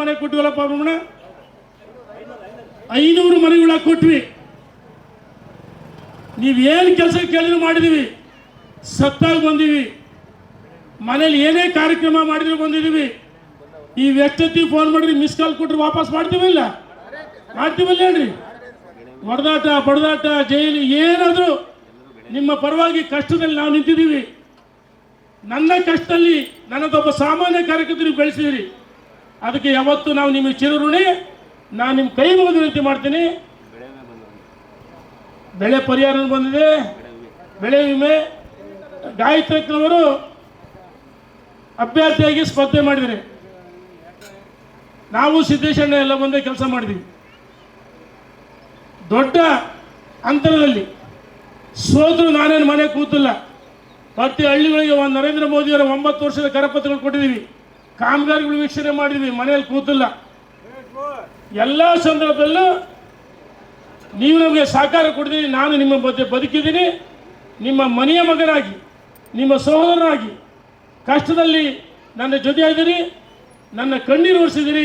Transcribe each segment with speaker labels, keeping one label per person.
Speaker 1: ಮನೆ ಕೊಟ್ಟಿವಲ್ಲಪ್ಪ ಬ್ರಹ್ಮಣ ಐನೂರು ಮನೆಗಳ ಕೊಟ್ವಿ. ನೀವೇನು ಕೆಲಸ ಕೇಳಿದ್ರು ಮಾಡಿದೀವಿ. ಸತ್ತಾಗಿ ಬಂದೀವಿ. ಮನೇಲಿ ಏನೇ ಕಾರ್ಯಕ್ರಮ ಮಾಡಿದ್ರು ಬಂದಿದ್ದೀವಿ ಈ ವ್ಯಕ್ತಿ ಫೋನ್ ಮಾಡಿದ್ರೆ ಮಿಸ್ ಕಾಲ್ ಕೊಟ್ಟರು ವಾಪಸ್ ಮಾಡ್ತೀವಿಲ್ಲ ಮಾಡ್ತೀವಲ್ಲ ಹೇಳ್ರಿ. ಹೊಡೆದಾಟ, ಬಡದಾಟ, ಜೈಲು ಏನಾದರೂ ನಿಮ್ಮ ಪರವಾಗಿ ಕಷ್ಟದಲ್ಲಿ ನಾವು ನಿಂತಿದ್ದೀವಿ ನನ್ನ ಕಷ್ಟದಲ್ಲಿ ನನ್ನದೊಬ್ಬ ಸಾಮಾನ್ಯ ಕಾರ್ಯಕರ್ತರು ಬೆಳೆಸಿದಿರಿ. ಅದಕ್ಕೆ ಯಾವತ್ತು ನಾವು ನಿಮಗೆ ಚಿರಋಣಿ, ನಾನು ನಿಮ್ಮ ಕೈ ಮುಗಿದು ರೀತಿ ಮಾಡ್ತೀನಿ. ಬೆಳೆ ಪರಿಹಾರ ಬಂದಿದೆ. ಬೆಳೆ ವಿಮೆ. ಗಾಯತ್ರಿಕ್ನವರು ಅಭ್ಯರ್ಥಿಯಾಗಿ ಸ್ಪರ್ಧೆ ಮಾಡಿದರೆ. ನಾವು ಸಿದ್ದೇಶಣ್ಣ ಎಲ್ಲ ಬಂದೇ ಕೆಲಸ ಮಾಡಿದ್ವಿ ದೊಡ್ಡ ಅಂತರದಲ್ಲಿ ಸೋತರು ನಾನೇನು ಮನೆ ಕೂತಿಲ್ಲ. ಪ್ರತಿ ಹಳ್ಳಿಗಳಿಗೆ ನರೇಂದ್ರ ಮೋದಿಯವರ ಒಂಬತ್ತು ವರ್ಷದ ಕರಪತ್ರಗಳು ಕೊಟ್ಟಿದ್ದೀವಿ. ಕಾಮಗಾರಿಗಳು ವೀಕ್ಷಣೆ ಮಾಡಿದ್ವಿ, ಮನೆಯಲ್ಲಿ ಕೂತಿಲ್ಲ. ಎಲ್ಲ ಸಂದರ್ಭದಲ್ಲೂ ನೀವು ನಮಗೆ ಸಹಕಾರ ಕೊಟ್ಟಿದ್ದೀರಿ, ನಾನು ನಿಮ್ಮ ಬಗ್ಗೆ ಬದುಕಿದ್ದೀನಿ. ನಿಮ್ಮ ಮನೆಯ ಮಗನಾಗಿ, ನಿಮ್ಮ ಸಹೋದರನಾಗಿ, ಕಷ್ಟದಲ್ಲಿ ನನ್ನ ಜೊತೆಯಾಗಿದ್ದೀರಿ ನನ್ನ ಕಣ್ಣೀರು ಒರೆಸಿದಿರಿ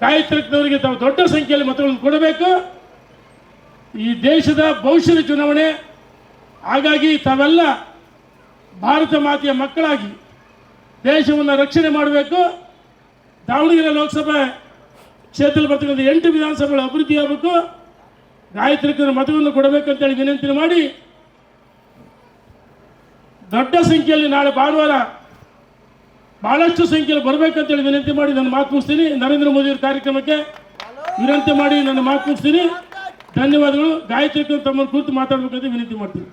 Speaker 1: ಕಾಯತ್ರಜ್ಞವರಿಗೆ ತಾವು ದೊಡ್ಡ ಸಂಖ್ಯೆಯಲ್ಲಿ ಮತಗಳನ್ನು ಕೊಡಬೇಕು. ಈ ದೇಶದ ಭವಿಷ್ಯದ ಚುನಾವಣೆ, ಹಾಗಾಗಿ ತಾವೆಲ್ಲ ಭಾರತ ಮಾತೆಯ ಮಕ್ಕಳಾಗಿ ದೇಶವನ್ನು ರಕ್ಷಣೆ ಮಾಡಬೇಕು. ದಾವಣಗೆರೆ ಲೋಕಸಭೆ ಕ್ಷೇತ್ರದಲ್ಲಿ ಬರ್ತಕ್ಕಂಥ ಎಂಟು ವಿಧಾನಸಭೆಗಳು ಅಭಿವೃದ್ಧಿ ಆಗಬೇಕು. ಗಾಯತ್ರಿಕರ ಮತವನ್ನು ಕೊಡಬೇಕಂತೇಳಿ ವಿನಂತಿ ಮಾಡಿ ದೊಡ್ಡ ಸಂಖ್ಯೆಯಲ್ಲಿ ನಾಳೆ ಭಾನುವಾರ ಬಹಳಷ್ಟು ಸಂಖ್ಯೆಯಲ್ಲಿ ಬರಬೇಕಂತೇಳಿ ವಿನಂತಿ ಮಾಡಿ ನನ್ನ ಮಾತು ಮುಗಿಸ್ತೀನಿ. ನರೇಂದ್ರ ಮೋದಿ ಅವರ ಕಾರ್ಯಕ್ರಮಕ್ಕೆ ವಿನಂತಿ ಮಾಡಿ ನನ್ನ ಮಾತು ಮುಗಿಸ್ತೀನಿ. ಧನ್ಯವಾದಗಳು. ಗಾಯತ್ರಿ ತಮ್ಮನ್ನು ಕುರಿತು ಮಾತಾಡಬೇಕಂತ ವಿನಂತಿ ಮಾಡ್ತೀನಿ.